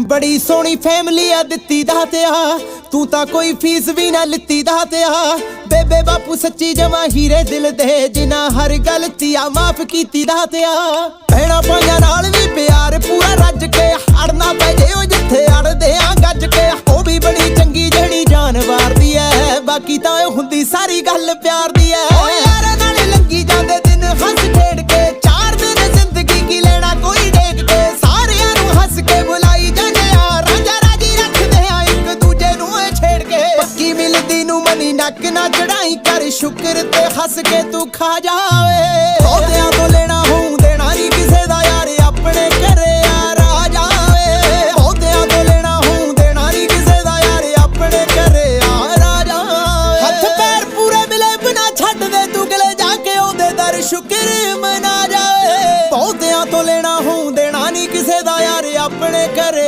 ਬੜੀ ਸੋਹਣੀ ਫੈਮਿਲੀ ਆ, ਦਿੱਤੀ ਦਾਤਿਆ ਤੂੰ ਤਾਂ ਕੋਈ ਫੀਸ ਵੀ ਨਾ ਲਿੱਤੀ ਦਾਤਿਆ ਬੇਬੇ ਬਾਪੂ ਸੱਚੀ ਜਮਾ ਹੀਰੇ ਦਿਲ ਦੇ, ਜਿਨ੍ਹਾਂ ਹਰ ਗਲਤੀ ਆ ਮਾਫ ਕੀਤੀ ਦਾਤਿਆ ਭੈਣਾ ਪਾਈਆਂ ਨਾਲ ਵੀ ਪਿਆਰ ਪੂਰਾ ਰੱਜ ਕੇ, ਹੜਨਾ ਪੈ ਜੇ ਉਹ ਜਿੱਥੇ ਅੜਦੇ ਆ, ਗੱਜ ਕੇ। ਉਹ ਵੀ ਬੜੀ ਚੰਗੀ ਜਿਹੜੀ ਜਾਨ ਵਾਰਦੀ ਐ, ਬਾਕੀ ਤਾਂ ਉਹ ਹੁੰਦੀ ਸਾਰੀ ਗੱਲ ਪਿਆਰ ਦੀ ਐ। ਮੇਰੀ ਨੱਕ ਨਾ ਚੜਾਈ ਕਰ, ਸ਼ੁਕਰ ਤੇ ਹੱਸ ਕੇ ਤੂੰ ਖਾ ਜਾਵੇ। ਸੌਦਿਆਂ ਤੋਂ ਲੈਣਾ ਹੂੰ ਦੇਣਾ ਨਹੀਂ ਕਿਸੇ ਦਾ ਯਾਰ, ਆਪਣੇ ਘਰੇ ਯਾਰ ਆ ਜਾਵੇ। ਸੌਦਿਆਂ ਤੋਂ ਲੈਣਾ ਹੂੰ ਦੇਣਾ ਨਹੀਂ ਕਿਸੇ ਦਾ ਯਾਰ, ਆਪਣੇ ਘਰੇ ਯਾਰ ਆ ਜਾਵੇ। ਹੱਥ ਪੈਰ ਪੂਰੇ ਮਿਲੇ ਬਿਨਾ ਛੱਡ ਦੇ, ਤੂੰ ਗਲੇ ਜਾ ਕੇ ਉਹਦੇ ਦਰ ਸ਼ੁਕਰ ਮਨਾ ਜਾਵੇ। ਸੌਦਿਆਂ ਤੋਂ ਲੈਣਾ ਹੂੰ ਦੇਣਾ ਨਹੀਂ ਕਿਸੇ ਦਾ ਯਾਰ, ਆਪਣੇ ਘਰੇ